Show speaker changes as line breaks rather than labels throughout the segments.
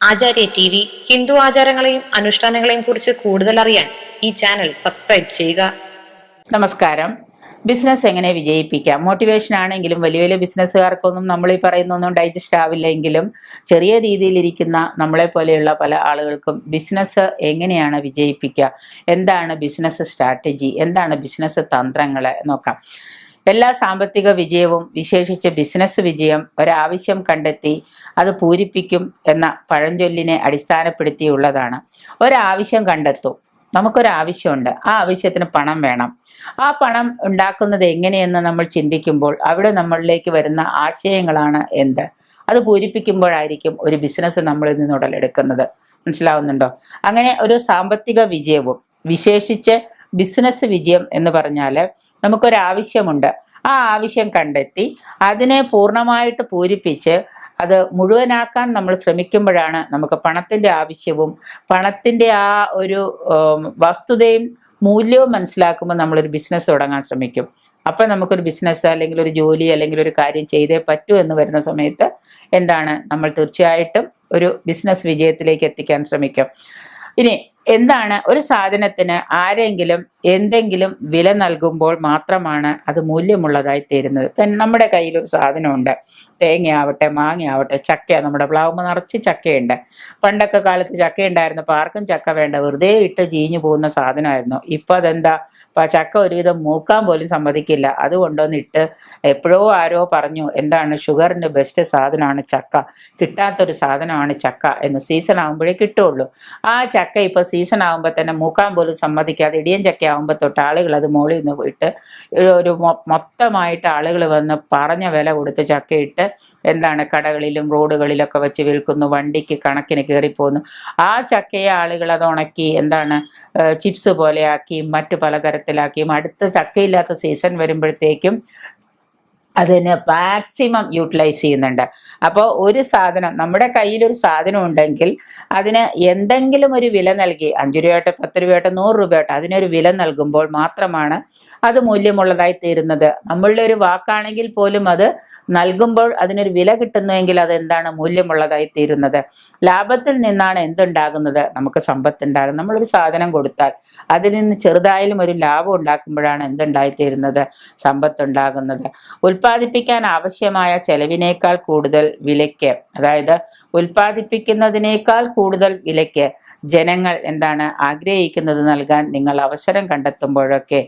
ആചാര്യ T V Hindu ആചാരങ്ങളെയും അനുഷ്ഠാനങ്ങളെയും കുറിച്ച് കൂടുതൽ അറിയാൻ ഈ ചാനൽ സബ്സ്ക്രൈബ് ചെയ്യുക.
നമസ്കാരം. ബിസിനസ് എങ്ങനെ വിജയിപ്പിക്കാം? മോട്ടിവേഷൻ ആണെങ്കിലും വലിയ വലിയ ബിസിനസ്സുകാർക്കൊന്നും നമ്മൾ ഈ പറയുന്നൊന്നും ഡൈജസ്റ്റ് ആവില്ലെങ്കിലും ചെറിയ രീതിയിലിരിക്കുന്ന നമ്മളെ പോലെയുള്ള പല ആളുകൾക്കും ബിസിനസ് എങ്ങനെയാണ് വിജയിപ്പിക്കുക? എന്താണ് ബിസിനസ് സ്ട്രാറ്റജി? എന്താണ് ബിസിനസ് തന്ത്രങ്ങൾ നോക്കാം. എല്ലാ സാമ്പത്തിക വിജയവും വിശേഷിച്ച് ബിസിനസ് വിജയം ഒരാവശ്യം കണ്ടെത്തി അത് പൂരിപ്പിക്കും എന്ന പഴഞ്ചൊല്ലിനെ അടിസ്ഥാനപ്പെടുത്തിയുള്ളതാണ്. ഒരാവശ്യം കണ്ടെത്തും. നമുക്കൊരാവശ്യമുണ്ട്. ആ ആവശ്യത്തിന് പണം വേണം. ആ പണം ഉണ്ടാക്കുന്നത് എങ്ങനെയെന്ന് നമ്മൾ ചിന്തിക്കുമ്പോൾ അവിടെ നമ്മളിലേക്ക് വരുന്ന ആശയങ്ങളാണ് എന്ത്? അത് പൂരിപ്പിക്കുമ്പോഴായിരിക്കും ഒരു ബിസിനസ് നമ്മളിൽ നിന്ന് ഉടലെടുക്കുന്നത്. മനസ്സിലാവുന്നുണ്ടോ? അങ്ങനെ ഒരു സാമ്പത്തിക വിജയവും വിശേഷിച്ച് ബിസിനസ് വിജയം എന്ന് പറഞ്ഞാൽ നമുക്കൊരാവശ്യമുണ്ട്. ആ ആവശ്യം കണ്ടെത്തി അതിനെ പൂർണമായിട്ട് പൂരിപ്പിച്ച് അത് മുഴുവനാക്കാൻ നമ്മൾ ശ്രമിക്കുമ്പോഴാണ് നമുക്ക് പണത്തിന്റെ ആവശ്യവും പണത്തിന്റെ ആ ഒരു വസ്തുതയും മൂല്യവും മനസ്സിലാക്കുമ്പോൾ നമ്മളൊരു ബിസിനസ് തുടങ്ങാൻ ശ്രമിക്കും. അപ്പം നമുക്കൊരു ബിസിനസ് അല്ലെങ്കിൽ ഒരു ജോലി അല്ലെങ്കിൽ ഒരു കാര്യം ചെയ്തേ പറ്റൂ എന്ന് വരുന്ന സമയത്ത് എന്താണ് നമ്മൾ തീർച്ചയായിട്ടും ഒരു ബിസിനസ് വിജയത്തിലേക്ക് എത്തിക്കാൻ ശ്രമിക്കും. ഇനി എന്താണ് ഒരു സാധനത്തിന് ആരെങ്കിലും എന്തെങ്കിലും വില നൽകുമ്പോൾ മാത്രമാണ് അത് മൂല്യമുള്ളതായി തീരുന്നത്. ഇപ്പം നമ്മുടെ കയ്യിൽ ഒരു സാധനമുണ്ട്. തേങ്ങയാവട്ടെ മാങ്ങയാവട്ടെ ചക്ക നമ്മുടെ പ്ലാവുമ്പോൾ നിറച്ച് ചക്കയുണ്ട്. പണ്ടൊക്കെ കാലത്ത് ചക്ക ഉണ്ടായിരുന്നപ്പോൾ ആർക്കും ചക്ക വേണ്ട. വെറുതെ ഇട്ട് ചീഞ്ഞു പോകുന്ന സാധനമായിരുന്നു. ഇപ്പം അതെന്താ? ചക്ക ഒരുവിധം മൂക്കാൻ പോലും സമ്മതിക്കില്ല. അതുകൊണ്ടൊന്ന് ഇട്ട് എപ്പോഴോ ആരോ പറഞ്ഞു എന്താണ് ഷുഗറിന്റെ ബെസ്റ്റ് സാധനമാണ് ചക്ക. കിട്ടാത്തൊരു സാധനമാണ് ചക്ക. എന്ന് സീസൺ ആകുമ്പോഴേ കിട്ടുള്ളൂ. ആ ചക്ക ഇപ്പോൾ സീസൺ ആകുമ്പോൾ തന്നെ മൂക്കാൻ പോലും സമ്മതിക്കാതെ ഇടിയൻ ചക്ക ആകുമ്പോൾ തൊട്ട് ആളുകൾ അത് മുകളിൽ നിന്ന് പോയിട്ട് ഒരു മൊത്തമായിട്ട് ആളുകൾ വന്ന് പറഞ്ഞ വില കൊടുത്ത് ചക്കയിട്ട് എന്താണ് കടകളിലും റോഡുകളിലൊക്കെ വെച്ച് വിൽക്കുന്നു വണ്ടിക്ക് കണക്കിന് കയറിപ്പോകുന്നു ആ ചക്കയെ ആളുകൾ അത് ഉണക്കി എന്താണ് ചിപ്സ് പോലെയാക്കിയും മറ്റു പലതരത്തിലാക്കിയും അടുത്ത ചക്കയില്ലാത്ത സീസൺ വരുമ്പോഴത്തേക്കും അതിന് മാക്സിമം യൂട്ടിലൈസ് ചെയ്യുന്നുണ്ട്. അപ്പോൾ ഒരു സാധനം നമ്മുടെ കയ്യിൽ ഒരു സാധനം ഉണ്ടെങ്കിൽ അതിന് എന്തെങ്കിലും ഒരു വില നൽകി അഞ്ച് രൂപയോട്ടെ പത്ത് രൂപയോട്ടെ നൂറ് രൂപയോട്ടെ അതിനൊരു വില നൽകുമ്പോൾ മാത്രമാണ് അത് മൂല്യമുള്ളതായി തീരുന്നത്. നമ്മളുടെ ഒരു വാക്കാണെങ്കിൽ പോലും അത് നൽകുമ്പോൾ അതിനൊരു വില കിട്ടുന്നുവെങ്കിൽ അത് എന്താണ് മൂല്യമുള്ളതായി തീരുന്നത്. ലാഭത്തിൽ നിന്നാണ് എന്തുണ്ടാകുന്നത്? നമുക്ക് സമ്പത്ത് ഉണ്ടാകും നമ്മളൊരു സാധനം കൊടുത്താൽ അതിൽ നിന്ന് ചെറുതായാലും ഒരു ലാഭം ഉണ്ടാക്കുമ്പോഴാണ് എന്തുണ്ടായിത്തീരുന്നത് സമ്പത്ത് ഉണ്ടാകുന്നത് ഉൽപ്പാദിപ്പിക്കാൻ ആവശ്യമായ ചെലവിനേക്കാൾ കൂടുതൽ വിലയ്ക്ക് അതായത് ഉൽപ്പാദിപ്പിക്കുന്നതിനേക്കാൾ കൂടുതൽ വിലയ്ക്ക് ജനങ്ങൾ എന്താണ് ആഗ്രഹിക്കുന്നത് നൽകാൻ നിങ്ങൾ അവസരം കണ്ടെത്തുമ്പോഴൊക്കെ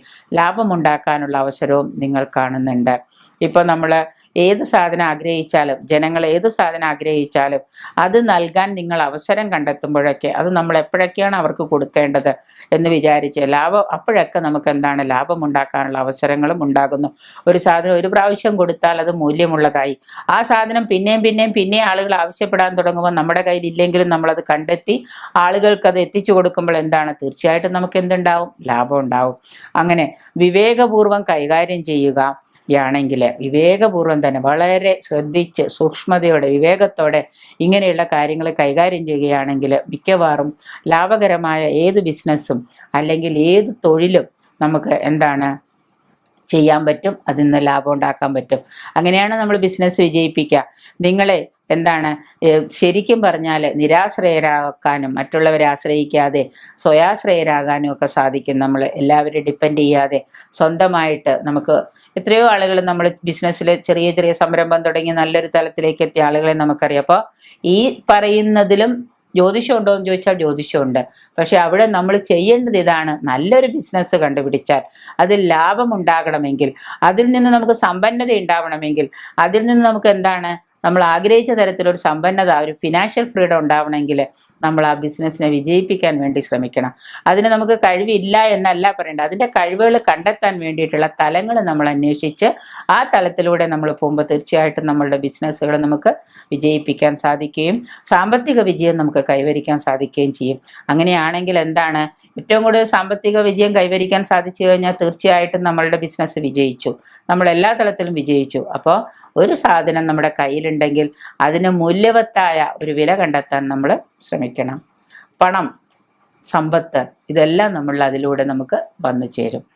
ലാഭമുണ്ടാക്കാനുള്ള അവസരവും നിങ്ങൾ കാണുന്നുണ്ട്. ഇപ്പോൾ നമ്മൾ ഏത് സാധനം ആഗ്രഹിച്ചാലും ജനങ്ങൾ ഏത് സാധനം ആഗ്രഹിച്ചാലും അത് നൽകാൻ നിങ്ങൾ അവസരം കണ്ടെത്തുമ്പോഴൊക്കെ അത് നമ്മൾ എപ്പോഴൊക്കെയാണ് അവർക്ക് കൊടുക്കേണ്ടത് എന്ന് വിചാരിച്ച് ലാഭം അപ്പോഴൊക്കെ നമുക്ക് എന്താണ് ലാഭം ഉണ്ടാക്കാനുള്ള അവസരങ്ങളും ഉണ്ടാകുന്നു. ഒരു സാധനം ഒരു പ്രാവശ്യം കൊടുത്താൽ അത് മൂല്യമുള്ളതായി. ആ സാധനം പിന്നെയും പിന്നെയും പിന്നെയും ആളുകൾ ആവശ്യപ്പെടാൻ തുടങ്ങുമ്പോൾ നമ്മുടെ കയ്യിൽ ഇല്ലെങ്കിലും നമ്മളത് കണ്ടെത്തി ആളുകൾക്ക് അത് എത്തിച്ചു കൊടുക്കുമ്പോൾ എന്താണ്? തീർച്ചയായിട്ടും നമുക്ക് എന്തുണ്ടാവും? ലാഭം ഉണ്ടാവും. അങ്ങനെ വിവേകപൂർവം കൈകാര്യം ചെയ്യുക. യാണെങ്കിൽ വിവേകപൂർവം തന്നെ വളരെ ശ്രദ്ധിച്ച് സൂക്ഷ്മതയോടെ വിവേകത്തോടെ ഇങ്ങനെയുള്ള കാര്യങ്ങൾ കൈകാര്യം ചെയ്യുകയാണെങ്കിൽ മിക്കവാറും ലാഭകരമായ ഏത് ബിസിനസ്സും അല്ലെങ്കിൽ ഏത് തൊഴിലും നമുക്ക് എന്താണ് ചെയ്യാൻ പറ്റും അതിൽ നിന്ന് ലാഭം ഉണ്ടാക്കാൻ പറ്റും. അങ്ങനെയാണ് നമ്മൾ ബിസിനസ് വിജയിപ്പിക്കുക. നിങ്ങളെ എന്താണ്? ശരിക്കും പറഞ്ഞാൽ നിരാശ്രയരാക്കാനും മറ്റുള്ളവരെ ആശ്രയിക്കാതെ സ്വയാശ്രയരാകാനും ഒക്കെ സാധിക്കും നമ്മൾ എല്ലാവരും ഡിപ്പെൻഡ് ചെയ്യാതെ സ്വന്തമായിട്ട് നമുക്ക് എത്രയോ ആളുകൾ നമ്മൾ ബിസിനസ്സിൽ ചെറിയ ചെറിയ സംരംഭം തുടങ്ങി നല്ലൊരു തലത്തിലേക്ക് എത്തിയ ആളുകളെ നമുക്കറിയാം. അപ്പോൾ ഈ പറയുന്നതിലും ജ്യോതിഷം ഉണ്ടോ എന്ന് ചോദിച്ചാൽ ജ്യോതിഷമുണ്ട്. പക്ഷെ അവിടെ നമ്മൾ ചെയ്യേണ്ടത് ഇതാണ് നല്ലൊരു ബിസിനസ് കണ്ടുപിടിച്ചാൽ. അതിൽ ലാഭം ഉണ്ടാകണമെങ്കിൽ അതിൽ നിന്ന് നമുക്ക് സമ്പന്നത ഉണ്ടാവണമെങ്കിൽ അതിൽ നിന്ന് നമുക്ക് എന്താണ് നമ്മൾ ആഗ്രഹിച്ച തരത്തിലൊരു സമ്പന്നത ഒരു ഫിനാൻഷ്യൽ ഫ്രീഡം ഉണ്ടാവണമെങ്കിൽ നമ്മൾ ആ ബിസിനസ്സിനെ വിജയിപ്പിക്കാൻ വേണ്ടി ശ്രമിക്കണം. അതിന് നമുക്ക് കഴിവില്ല എന്നല്ല പറയേണ്ടത്. അതിന്റെ കഴിവുകൾ കണ്ടെത്താൻ വേണ്ടിയിട്ടുള്ള തലങ്ങൾ നമ്മൾ അന്വേഷിച്ച് ആ തലത്തിലൂടെ നമ്മൾ പോകുമ്പോൾ തീർച്ചയായിട്ടും നമ്മളുടെ ബിസിനസ്സുകൾ നമുക്ക് വിജയിപ്പിക്കാൻ സാധിക്കുകയും സാമ്പത്തിക വിജയം നമുക്ക് കൈവരിക്കാൻ സാധിക്കുകയും ചെയ്യും. അങ്ങനെയാണെങ്കിൽ എന്താണ്? ഏറ്റവും കൂടുതൽ സാമ്പത്തിക വിജയം കൈവരിക്കാൻ സാധിച്ചു കഴിഞ്ഞാൽ തീർച്ചയായിട്ടും നമ്മളുടെ ബിസിനസ് വിജയിച്ചു. നമ്മൾ എല്ലാ തലത്തിലും വിജയിച്ചു. അപ്പോൾ ഒരു സാധനം നമ്മുടെ കയ്യിലുണ്ടെങ്കിൽ അതിന് മൂല്യവത്തായ ഒരു വില കണ്ടെത്താൻ നമ്മൾ ശ്രമിക്കണം. പണം സമ്പത്ത് ഇതെല്ലാം നമ്മൾ അതിലൂടെ നമുക്ക് വന്നു ചേരും.